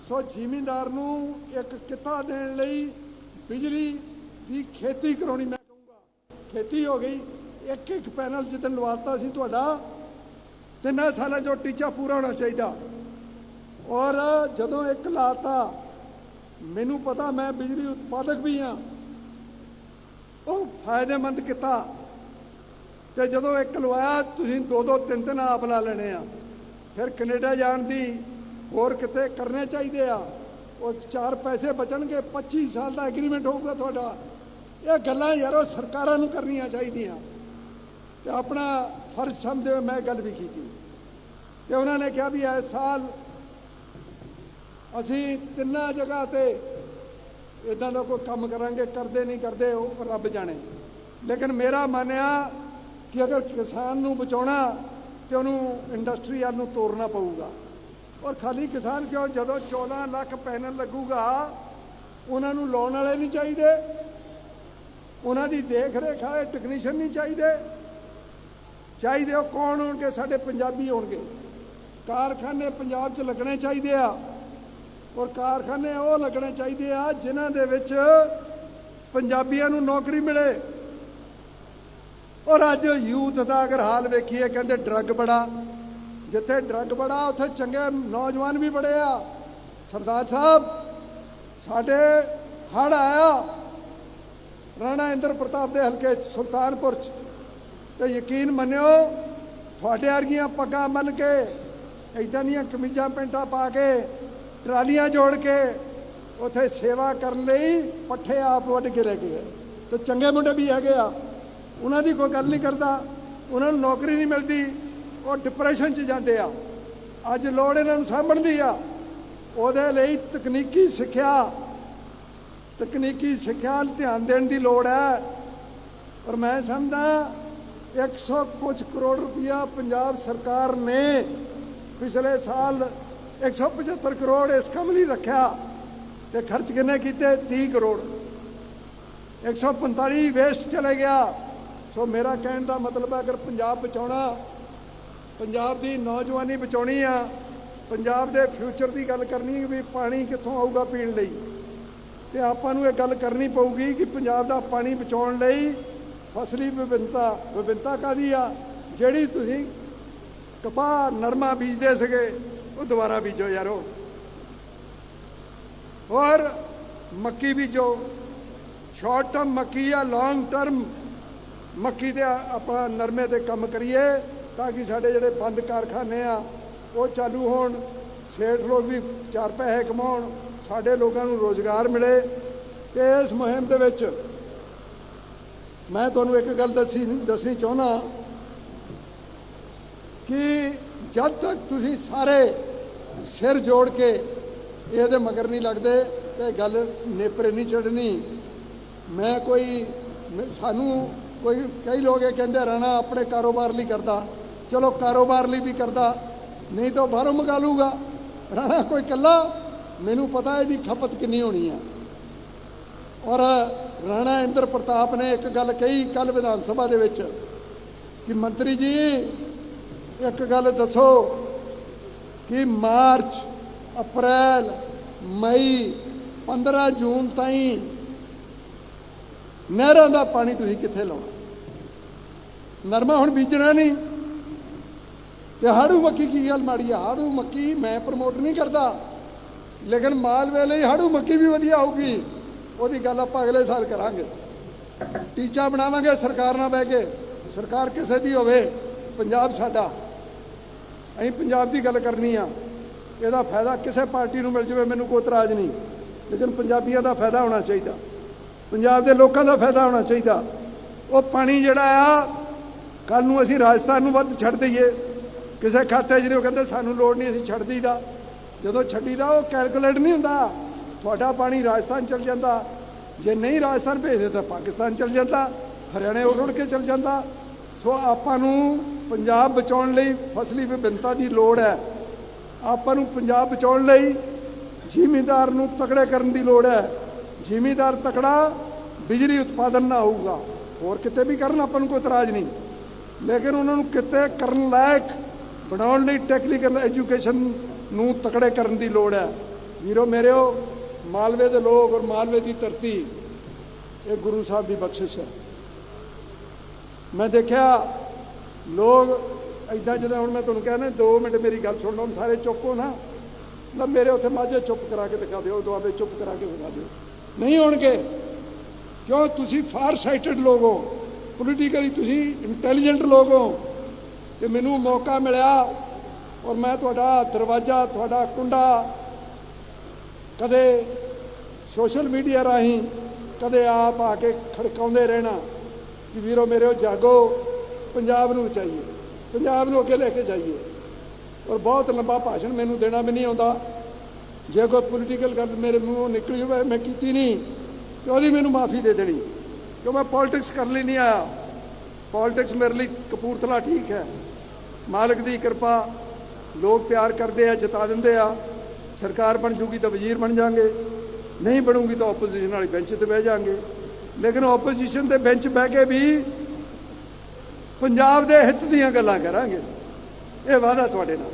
ਸੋ ਜ਼ਿਮੀਂਦਾਰ ਨੂੰ ਇੱਕ ਕਿੱਤਾ ਦੇਣ ਲਈ ਬਿਜਲੀ ਦੀ ਖੇਤੀ ਕਰਾਉਣੀ ਮੈਂ ਕਹੂੰਗਾ। ਖੇਤੀ ਹੋ ਗਈ ਇੱਕ ਇੱਕ ਪੈਨਲ ਜਿੱਦਣ ਲਵਾਤਾ ਸੀ ਤੁਹਾਡਾ, ਤਿੰਨਾਂ ਸਾਲਾਂ ਜੋ ਟੀਚਾ ਪੂਰਾ ਹੋਣਾ ਚਾਹੀਦਾ। ਔਰ ਜਦੋਂ ਇੱਕ ਲਾਤਾ, ਮੈਨੂੰ ਪਤਾ ਮੈਂ ਬਿਜਲੀ ਉਤਪਾਦਕ ਵੀ ਹਾਂ। ਉਹ ਫਾਇਦੇਮੰਦ ਕੀਤਾ। ਤੇ ਜਦੋਂ ਇੱਕ ਲਵਾਇਆ, ਤੁਸੀਂ ਦੋ ਦੋ ਤਿੰਨ ਤਿੰਨ ਆਪ ਲਾ ਲੈਣੇ ਆ। ਫਿਰ ਕੈਨੇਡਾ ਜਾਣ ਦੀ ਹੋਰ ਕਿਤੇ ਕਰਨੇ ਚਾਹੀਦੇ ਆ। ਉਹ ਚਾਰ ਪੈਸੇ ਬਚਣਗੇ 25 ਸਾਲ ਦਾ ਐਗਰੀਮੈਂਟ ਹੋਊਗਾ ਤੁਹਾਡਾ। ਇਹ ਗੱਲਾਂ ਯਾਰੋ ਸਰਕਾਰਾਂ ਨੂੰ ਕਰਨੀਆਂ ਚਾਹੀਦੀਆਂ। ਤੇ ਆਪਣਾ ਫਰਜ਼ ਸਮਝਦੇ ਮੈਂ ਗੱਲ ਵੀ ਕੀਤੀ। ਤੇ ਉਹਨਾਂ ਨੇ ਕਿਹਾ ਵੀ ਇਸ ਸਾਲ ਅਸੀਂ ਤਿੰਨਾਂ ਜਗ੍ਹਾ ਤੇ ਇਦਾਂ ਦਾ ਕੋਈ ਕੰਮ ਕਰਾਂਗੇ, ਕਰਦੇ ਨਹੀਂ, ਕਰਦੇ, ਉਹ ਰੱਬ ਜਾਣੇ। ਲੇਕਿਨ ਮੇਰਾ ਮੰਨਿਆ ਕਿ ਅਗਰ ਕਿਸਾਨ ਨੂੰ ਬਚਾਉਣਾ ਤੇ ਉਹਨੂੰ ਇੰਡਸਟਰੀ ਵੱਲ ਨੂੰ ਤੋਰਨਾ ਪਊਗਾ। ਔਰ ਖਾਲੀ ਕਿਸਾਨ ਕਿਉਂ? ਜਦੋਂ 14 ਲੱਖ ਪੈਨਲ ਲੱਗੂਗਾ, ਉਹਨਾਂ ਨੂੰ ਲਾਉਣ ਵਾਲੇ ਨਹੀਂ ਚਾਹੀਦੇ। ਉਹਨਾਂ ਦੀ ਦੇਖ ਰੇਖ ਵਾਲੇ ਟੈਕਨੀਸ਼ੀਅਨ ਨਹੀਂ ਚਾਹੀਦੇ। ਚਾਹੀਦੇ ਉਹ ਕੌਣ ਹੋਣਗੇ? ਸਾਡੇ ਪੰਜਾਬੀ ਹੋਣਗੇ। ਕਾਰਖਾਨੇ ਪੰਜਾਬ 'ਚ ਲੱਗਣੇ ਚਾਹੀਦੇ ਆ। ਔਰ ਕਾਰਖਾਨੇ ਉਹ ਲੱਗਣੇ ਚਾਹੀਦੇ ਆ ਜਿਨ੍ਹਾਂ ਦੇ ਵਿੱਚ ਪੰਜਾਬੀਆਂ ਨੂੰ ਨੌਕਰੀ ਮਿਲੇ। ਔਰ ਅੱਜ ਯੂਥ ਦਾ ਅਗਰ ਹਾਲ ਵੇਖੀਏ ਕਹਿੰਦੇ ਡਰੱਗ ਬੜਾ। ਜਿੱਥੇ ਡਰੱਗ ਬੜਾ ਉੱਥੇ ਚੰਗੇ ਨੌਜਵਾਨ ਵੀ ਬੜੇ ਆ। ਸਰਦਾਰ ਸਾਹਿਬ ਸਾਡੇ ਹੜ ਆਇਆ। ਰਾਣਾ ਇੰਦਰ ਪ੍ਰਤਾਪ ਦੇ ਹਲਕੇ 'ਚ, ਸੁਲਤਾਨਪੁਰ ਚ। ਤੇ ਯਕੀਨ ਮੰਨਿਓ ਤੁਹਾਡੇ ਵਰਗੀਆਂ ਪੱਗਾਂ ਮੰਨ ਕੇ ਇਦਾਂ ਦੀਆਂ ਕਮੀਜ਼ਾਂ ਪੈਂਟਾਂ ਪਾ ਕੇ ਟਰਾਲੀਆਂ ਜੋੜ ਕੇ ਉਥੇ ਸੇਵਾ ਕਰਨ ਲਈ ਪੱਠੇ ਆਪ ਵੱਢ ਕੇ ਲੈ ਗਏ। ਤੇ ਚੰਗੇ ਮੁੰਡੇ ਵੀ ਹੈਗੇ ਆ। ਉਹਨਾਂ ਦੀ ਕੋਈ ਗੱਲ ਨਹੀਂ ਕਰਦਾ। ਉਹਨਾਂ ਨੂੰ ਨੌਕਰੀ ਨਹੀਂ ਮਿਲਦੀ। ਉਹ ਡਿਪਰੈਸ਼ਨ 'ਚ ਜਾਂਦੇ ਆ। ਅੱਜ ਲੋੜ ਇਹਨਾਂ ਨੂੰ ਸਾਂਭਣ ਦੀ ਆ। ਉਹਦੇ ਲਈ ਤਕਨੀਕੀ ਸਿੱਖਿਆ। ਤਕਨੀਕੀ ਸਿੱਖਿਆ ਵੱਲ ਧਿਆਨ ਦੇਣ ਦੀ ਲੋੜ ਹੈ। ਪਰ ਮੈਂ ਸਮਝਦਾ 100 ਕੁਝ ਕਰੋੜ ਰੁਪਇਆ ਪੰਜਾਬ ਸਰਕਾਰ ਨੇ ਪਿਛਲੇ ਸਾਲ 175 ਕਰੋੜ ਇਸ ਕੰਮ ਲਈ ਰੱਖਿਆ ਤੇ ਖਰਚ ਕਿੰਨੇ ਕੀਤੇ? 30 ਕਰੋੜ। 145 ਵੇਸਟ ਚਲੇ ਗਿਆ। ਸੋ ਮੇਰਾ ਕਹਿਣ ਦਾ ਮਤਲਬ ਹੈ, ਅਗਰ ਪੰਜਾਬ ਬਚਾਉਣਾ, ਪੰਜਾਬ ਦੀ ਨੌਜਵਾਨੀ ਬਚਾਉਣੀ ਆ, ਪੰਜਾਬ ਦੇ ਫਿਊਚਰ ਦੀ ਗੱਲ ਕਰਨੀ ਹੈ ਵੀ ਪਾਣੀ ਕਿੱਥੋਂ ਆਊਗਾ ਪੀਣ ਲਈ। ਤੇ ਆਪਾਂ ਨੂੰ ਇਹ ਗੱਲ ਕਰਨੀ ਪਊਗੀ ਕਿ ਪੰਜਾਬ ਦਾ ਪਾਣੀ ਬਚਾਉਣ ਲਈ ਫਸਲੀ ਵਿਭਿੰਨਤਾ ਵਿਭਿੰਨਤਾ ਕਾਦੀ ਆ? ਜਿਹੜੀ ਤੁਸੀਂ ਕਪਾਹ, ਨਰਮਾ ਬੀਜਦੇ ਸੀਗੇ ਉਹ ਦੁਬਾਰਾ ਬੀਜੋ ਯਾਰੋ। ਔਰ ਮੱਕੀ ਬੀਜੋ ਸ਼ਾਰਟ ਟਰਮ ਮੱਕੀ ਜਾਂ ਲੌਂਗ ਟਰਮ ਮੱਕੀ ਦੇ ਆਪਾਂ ਨਰਮੇ ਤੇ ਕੰਮ ਕਰੀਏ ਤਾਂ ਕਿ ਸਾਡੇ ਜਿਹੜੇ ਬੰਦ ਕਾਰਖਾਨੇ ਆ, ਉਹ ਚਾਲੂ ਹੋਣ। ਸੇਠ ਲੋਕ ਵੀ ਚਾਰ ਪੈਸੇ ਕਮਾਉਣ, ਸਾਡੇ ਲੋਕਾਂ ਨੂੰ ਰੋਜ਼ਗਾਰ ਮਿਲੇ। ਤੇ ਇਸ ਮੁਹਿੰਮ ਦੇ ਵਿੱਚ ਮੈਂ ਤੁਹਾਨੂੰ ਇੱਕ ਗੱਲ ਦੱਸੀ ਦੱਸਣੀ ਚਾਹੁੰਦਾ ਕਿ ਜਦ ਤੱਕ ਤੁਸੀਂ ਸਾਰੇ ਸਿਰ ਜੋੜ ਕੇ ਇਹਦੇ ਮਗਰ ਨਹੀਂ ਲੱਗਦੇ, ਤੇ ਗੱਲ ਨੇਪਰੇ ਨਹੀਂ ਚੜਨੀ ਮੈਂ ਕੋਈ ਸਾਨੂੰ ਕੋਈ, ਕਈ ਲੋਕ ਇਹ ਕਹਿੰਦੇ ਰਾਣਾ ਆਪਣੇ ਕਾਰੋਬਾਰ ਲਈ ਕਰਦਾ। ਚਲੋ ਕਾਰੋਬਾਰ ਲਈ ਵੀ ਕਰਦਾ, ਨਹੀਂ ਤਾਂ ਬਾਹਰੋਂ ਮੰਗਾ ਲੂਗਾ ਰਹਿਣਾ ਕੋਈ ਕੱਲਾ ਮੈਨੂੰ ਪਤਾ ਇਹਦੀ ਖਪਤ ਕਿੰਨੀ ਹੋਣੀ ਆ। ਔਰ ਰਾਣਾ ਇੰਦਰ ਪ੍ਰਤਾਪ ਨੇ ਇੱਕ ਗੱਲ ਕਹੀ ਕੱਲ ਵਿਧਾਨ ਸਭਾ ਦੇ ਵਿੱਚ ਕਿ ਮੰਤਰੀ ਜੀ ਇੱਕ ਗੱਲ ਦੱਸੋ ਕਿ ਮਾਰਚ, ਅਪ੍ਰੈਲ, ਮਈ 15 ਜੂਨ ਤਾਈਂ ਨਹਿਰਾਂ ਦਾ ਪਾਣੀ ਤੁਸੀਂ ਕਿੱਥੇ ਲਾਉਣਾ? ਨਰਮਾ ਹੁਣ ਬੀਜਣਾ ਨਹੀਂ। ਤੇ ਹਾੜੂ ਮੱਕੀ ਕੀ ਗੱਲ ਮਾੜੀ ਆ? ਹਾੜੂ ਮੱਕੀ ਮੈਂ ਪ੍ਰਮੋਟ ਨਹੀਂ ਕਰਦਾ। ਲੇਕਿਨ ਮਾਲਵੇ ਲਈ ਹਾੜੂ ਮੱਕੀ ਵੀ ਵਧੀਆ ਹੋਊਗੀ। ਉਹਦੀ ਗੱਲ ਆਪਾਂ ਅਗਲੇ ਸਾਲ ਕਰਾਂਗੇ। ਟੀਚਾ ਬਣਾਵਾਂਗੇ, ਸਰਕਾਰ ਨਾਲ ਬਹਿ ਕੇ। ਸਰਕਾਰ ਕਿਸੇ ਦੀ ਹੋਵੇ, ਪੰਜਾਬ ਸਾਡਾ। ਅਸੀਂ ਪੰਜਾਬ ਦੀ ਗੱਲ ਕਰਨੀ ਆ, ਇਹਦਾ ਫਾਇਦਾ ਕਿਸੇ ਪਾਰਟੀ ਨੂੰ ਮਿਲ ਜਾਵੇ, ਮੈਨੂੰ ਕੋਈ ਇਤਰਾਜ਼ ਨਹੀਂ। ਲੇਕਿਨ ਪੰਜਾਬੀਆਂ ਦਾ ਫਾਇਦਾ ਹੋਣਾ ਚਾਹੀਦਾ। ਪੰਜਾਬ ਦੇ ਲੋਕਾਂ ਦਾ ਫਾਇਦਾ ਹੋਣਾ ਚਾਹੀਦਾ। ਉਹ ਪਾਣੀ ਜਿਹੜਾ ਆ ਕੱਲ ਨੂੰ ਅਸੀਂ ਰਾਜਸਥਾਨ ਨੂੰ ਵੱਧ ਛੱਡ ਦਈਏ। ਕਿਸੇ ਖਾਤੇ 'ਚ ਨਹੀਂ, ਉਹ ਕਹਿੰਦੇ ਸਾਨੂੰ ਲੋੜ ਨਹੀਂ, ਅਸੀਂ ਛੱਡ ਦਈਦਾ। ਜਦੋਂ ਛੱਡੀਦਾ ਉਹ ਕੈਲਕੂਲੇਟ ਨਹੀਂ ਹੁੰਦਾ। ਤੁਹਾਡਾ ਪਾਣੀ ਰਾਜਸਥਾਨ ਚਲ ਜਾਂਦਾ। ਜੇ ਨਹੀਂ ਰਾਜਸਥਾਨ ਭੇਜਦੇ ਤਾਂ ਪਾਕਿਸਤਾਨ ਚਲ ਜਾਂਦਾ, ਹਰਿਆਣੇ ਉੜ ਉੜ ਕੇ ਚਲ ਜਾਂਦਾ। ਸੋ ਆਪਾਂ ਨੂੰ ਪੰਜਾਬ ਬਚਾਉਣ ਲਈ ਫਸਲੀ ਵਿਭਿੰਨਤਾ ਦੀ ਲੋੜ ਹੈ। ਆਪਾਂ ਨੂੰ ਪੰਜਾਬ ਬਚਾਉਣ ਲਈ ਜ਼ਿਮੀਦਾਰ ਨੂੰ ਤਕੜੇ ਕਰਨ ਦੀ ਲੋੜ ਹੈ। ਜ਼ਿਮੀਦਾਰ ਤਕੜਾ ਬਿਜਲੀ ਉਤਪਾਦਨ ਨਾ ਹੋਊਗਾ। ਹੋਰ ਕਿਤੇ ਵੀ ਕਰਨ ਆਪਾਂ ਨੂੰ ਕੋਈ ਇਤਰਾਜ਼ ਨਹੀਂ। ਲੇਕਿਨ ਉਹਨਾਂ ਨੂੰ ਕਿਤੇ ਕਰਨ ਲਾਇਕ ਬਣਾਉਣ ਲਈ ਟੈਕਨੀਕਲ ਐਜੂਕੇਸ਼ਨ ਨੂੰ ਤਕੜੇ ਕਰਨ ਦੀ ਲੋੜ ਹੈ। ਵੀਰੋ, ਮੇਰਿਓ, ਮਾਲਵੇ ਦੇ ਲੋਕ ਔਰ ਮਾਲਵੇ ਦੀ ਧਰਤੀ, ਇਹ ਗੁਰੂ ਸਾਹਿਬ ਦੀ ਬਖਸ਼ਿਸ਼ ਹੈ। ਮੈਂ ਦੇਖਿਆ ਲੋਕ ਐਦਾਂ ਜਦੋਂ ਹੁਣ ਮੈਂ ਤੁਹਾਨੂੰ ਕਹਿੰਦਾ 2 ਮਿੰਟ ਮੇਰੀ ਗੱਲ ਸੁਣ ਲਓ ਸਾਰੇ ਚੁੱਪ ਨਾ ਨਾ ਮੇਰੇ ਉੱਥੇ ਮਾਝੇ ਚੁੱਪ ਕਰਾ ਕੇ ਦਿਖਾ ਦਿਓ, ਦੁਆਬੇ ਚੁੱਪ ਕਰਾ ਕੇ ਦਿਖਾ ਦਿਓ। ਨਹੀਂ ਹੋਣਗੇ। ਕਿਉਂ? ਤੁਸੀਂ ਫਾਰ ਸਾਈਟਡ ਲੋਕ ਹੋ। ਪੋਲੀਟੀਕਲੀ ਤੁਸੀਂ ਇੰਟੈਲੀਜੈਂਟ ਲੋਕ ਹੋ। ਤੇ ਮੈਨੂੰ ਮੌਕਾ ਮਿਲਿਆ ਔਰ ਮੈਂ ਤੁਹਾਡਾ ਦਰਵਾਜ਼ਾ, ਤੁਹਾਡਾ ਕੁੰਡਾ ਕਦੇ ਸੋਸ਼ਲ ਮੀਡੀਆ ਰਾਹੀਂ ਕਦੇ ਆਪ ਆ ਕੇ ਖੜਕਾਉਂਦੇ ਰਹਿਣਾ ਕਿ ਵੀਰੋ ਮੇਰੇ ਜਾਗੋ। ਪੰਜਾਬ ਨੂੰ ਬਚਾਈਏ ਪੰਜਾਬ ਨੂੰ ਅੱਗੇ ਲੈ ਕੇ ਜਾਈਏ। ਔਰ ਬਹੁਤ ਲੰਬਾ ਭਾਸ਼ਣ ਮੈਨੂੰ ਦੇਣਾ ਵੀ ਨਹੀਂ ਆਉਂਦਾ। ਜੇ ਕੋਈ ਪੋਲੀਟੀਕਲ ਗੱਲ ਮੇਰੇ ਮੂੰਹੋਂ ਨਿਕਲੀ ਹੋਵੇ, ਮੈਂ ਕੀਤੀ ਨਹੀਂ, ਤੇ ਉਹਦੀ ਮੈਨੂੰ ਮਾਫੀ ਦੇ ਦੇਣੀ। ਕਿਉਂ ਮੈਂ ਪੋਲਿਟਿਕਸ ਕਰਨ ਲਈ ਨਹੀਂ ਆਇਆ? ਪੋਲਿਟਿਕਸ ਮੇਰੇ ਲਈ ਕਪੂਰਥਲਾ ਠੀਕ ਹੈ। ਮਾਲਕ ਦੀ ਕਿਰਪਾ, ਲੋਕ ਪਿਆਰ ਕਰਦੇ ਆ, ਜਿਤਾ ਦਿੰਦੇ ਆ। ਸਰਕਾਰ ਬਣ ਜੂਗੀ ਤਾਂ ਵਜ਼ੀਰ ਬਣ ਜਾਾਂਗੇ। ਨਹੀਂ ਬਣੂਗੀ ਤਾਂ ਆਪੋਜੀਸ਼ਨ ਵਾਲੀ ਬੈਂਚ ਤੇ ਬਹਿ ਜਾਾਂਗੇ। ਲੇਕਿਨ ਆਪੋਜੀਸ਼ਨ ਦੇ ਬੈਂਚ ਬਹਿ ਕੇ ਵੀ ਪੰਜਾਬ ਦੇ ਹਿੱਤ ਦੀਆਂ ਗੱਲਾਂ ਕਰਾਂਗੇ। ਇਹ ਵਾਅਦਾ ਤੁਹਾਡੇ ਨਾਲ।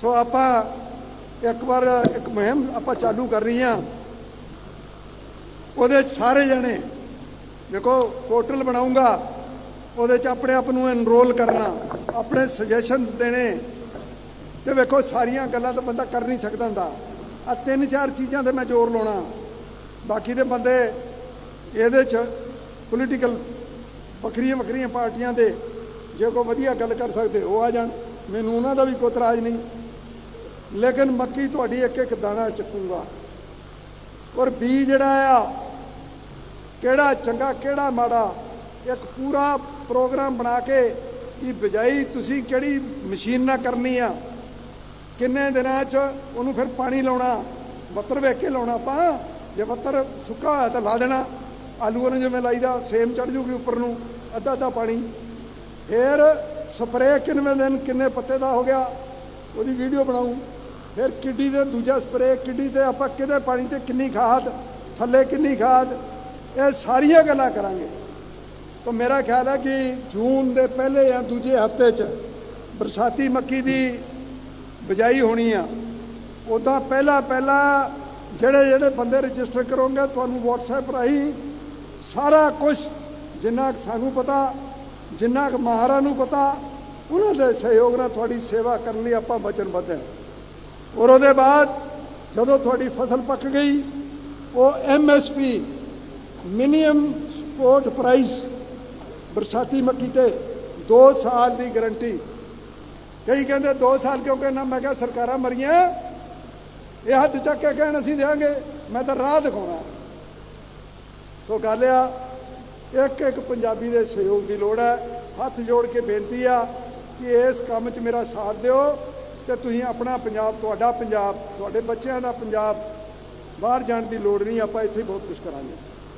ਸੋ ਆਪਾਂ ਇੱਕ ਵਾਰ, ਇੱਕ ਮੁਹਿੰਮ ਆਪਾਂ ਚਾਲੂ ਕਰ ਰਹੀ ਹਾਂ ਉਹਦੇ 'ਚ ਸਾਰੇ ਜਣੇ, ਦੇਖੋ ਪੋਰਟਲ ਬਣਾਉਂਗਾ। ਉਹਦੇ 'ਚ ਆਪਣੇ ਆਪ ਨੂੰ ਐਨਰੋਲ ਕਰਨਾ, ਆਪਣੇ ਸੁਜੈਸ਼ਨਸ ਦੇਣੇ। ਤੇ ਵੇਖੋ, ਸਾਰੀਆਂ ਗੱਲਾਂ ਤਾਂ ਬੰਦਾ ਕਰ ਨਹੀਂ ਸਕਦਾ ਹੁੰਦਾ। ਆ ਤਿੰਨ ਚਾਰ ਚੀਜ਼ਾਂ ਤੇ ਮੈਂ ਜ਼ੋਰ ਲਾਉਣਾ। ਬਾਕੀ ਦੇ ਬੰਦੇ, ਇਹਦੇ 'ਚ ਪੋਲੀਟੀਕਲ ਵੱਖਰੀਆਂ ਵੱਖਰੀਆਂ ਪਾਰਟੀਆਂ ਦੇ ਜੇ ਕੋਈ ਵਧੀਆ ਗੱਲ ਕਰ ਸਕਦੇ ਉਹ ਆ ਜਾਣ। ਮੈਨੂੰ ਉਹਨਾਂ ਦਾ ਵੀ ਕੋਈ ਇਤਰਾਜ਼ ਨਹੀਂ। ਲੇਕਿਨ ਮੱਕੀ ਤੁਹਾਡੀ ਇੱਕ ਇੱਕ ਦਾਣਾ ਚੱਕੂਗਾ। ਔਰ ਬੀ ਜਿਹੜਾ ਆ, ਕਿਹੜਾ ਚੰਗਾ, ਕਿਹੜਾ ਮਾੜਾ, ਇੱਕ ਪੂਰਾ ਪ੍ਰੋਗਰਾਮ ਬਣਾ ਕੇ ਕਿ ਬਿਜਾਈ ਤੁਸੀਂ ਕਿਹੜੀ ਮਸ਼ੀਨ ਨਾਲ ਕਰਨੀ ਆ, ਕਿੰਨੇ ਦਿਨਾਂ 'ਚ ਉਹਨੂੰ ਫਿਰ ਪਾਣੀ ਲਾਉਣਾ, ਵੱਤਰ ਵੇਖ ਕੇ ਲਾਉਣਾ ਆਪਾਂ, ਜੇ ਵੱਤਰ ਸੁੱਕਾ ਹੋਇਆ ਤਾਂ ਲਾ ਦੇਣਾ। ਆਲੂਆਂ ਨੂੰ ਜਿਵੇਂ ਲਾਈਦਾ, ਸੇਮ ਚੜ ਜੂਗੀ ਉੱਪਰ ਨੂੰ ਅੱਧਾ ਅੱਧਾ ਪਾਣੀ। ਫਿਰ ਸਪਰੇਅ ਕਿੰਨੇ ਦਿਨ, ਕਿੰਨੇ ਪੱਤੇ ਦਾ ਹੋ ਗਿਆ, ਉਹਦੀ ਵੀਡੀਓ ਬਣਾਉ ਫਿਰ ਕਿੱਡੀ ਦੇ, ਦੂਜਾ ਸਪਰੇਅ ਕਿੱਡੀ ਤੇ ਆਪਾਂ ਕਿਹਦੇ ਪਾਣੀ ਤੇ ਕਿੰਨੀ ਖਾਦ, ਥੱਲੇ ਕਿੰਨੀ ਖਾਦ, ਇਹ ਸਾਰੀਆਂ ਗੱਲਾਂ ਕਰਾਂਗੇ। ਤਾਂ ਮੇਰਾ ਖਿਆਲ ਹੈ ਕਿ ਜੂਨ ਦੇ ਪਹਿਲੇ ਜਾਂ ਦੂਜੇ ਹਫ਼ਤੇ 'ਚ ਬਰਸਾਤੀ ਮੱਕੀ ਦੀ ਬਜਾਈ ਹੋਣੀ ਆ। ਉਦਾਂ ਪਹਿਲਾਂ ਪਹਿਲਾਂ ਜਿਹੜੇ ਜਿਹੜੇ ਬੰਦੇ ਰਜਿਸਟਰ ਕਰੋਗੇ, ਤੁਹਾਨੂੰ WhatsApp ਰਾਹੀਂ ਸਾਰਾ ਕੁਝ ਜਿੰਨਾ ਕੁ ਸਾਨੂੰ ਪਤਾ, ਜਿੰਨਾ ਕੁ ਮਹਾਰਾਂ ਨੂੰ ਪਤਾ, ਉਹਨਾਂ ਦੇ ਸਹਿਯੋਗ ਨਾਲ ਤੁਹਾਡੀ ਸੇਵਾ ਕਰਨ ਲਈ ਆਪਾਂ ਵਚਨਬੱਧ ਹੈ। ਔਰ ਉਹਦੇ ਬਾਅਦ ਜਦੋਂ ਤੁਹਾਡੀ ਫਸਲ ਪੱਕ ਗਈ, ਉਹ MSP ਮਿਨੀਮਮ ਸਪੋਰਟ ਪ੍ਰਾਈਸ ਬਰਸਾਤੀ ਮੱਕੀ ਤੇ 2 ਸਾਲ ਦੀ ਗਾਰੰਟੀ ਕਈ ਕਹਿੰਦੇ 2 ਸਾਲ ਕਿਉਂਕਿ ਨਾ ਮੈਂ ਕਿਹਾ ਸਰਕਾਰਾਂ ਮਰੀਆਂ, ਇਹ ਹੱਥ ਚੱਕ ਕੇ ਕਹਿਣ ਅਸੀਂ ਦੇਾਂਗੇ ਮੈਂ ਤਾਂ ਰਾਹ ਦਿਖਾਉਣਾ। ਸੋ ਗੱਲ ਆ, ਇੱਕ ਇੱਕ ਪੰਜਾਬੀ ਦੇ ਸਹਿਯੋਗ ਦੀ ਲੋੜ ਹੈ। ਹੱਥ ਜੋੜ ਕੇ ਬੇਨਤੀ ਆ ਕਿ ਇਸ ਕੰਮ 'ਚ ਮੇਰਾ ਸਾਥ ਦਿਓ ਤੇ ਤੁਸੀਂ ਆਪਣਾ ਪੰਜਾਬ, ਤੁਹਾਡਾ ਪੰਜਾਬ, ਤੁਹਾਡੇ ਬੱਚਿਆਂ ਦਾ ਪੰਜਾਬ ਬਾਹਰ ਜਾਣ ਦੀ ਲੋੜ ਨਹੀਂ, ਆਪਾਂ ਇੱਥੇ ਬਹੁਤ ਕੁਝ ਕਰਾਂਗੇ।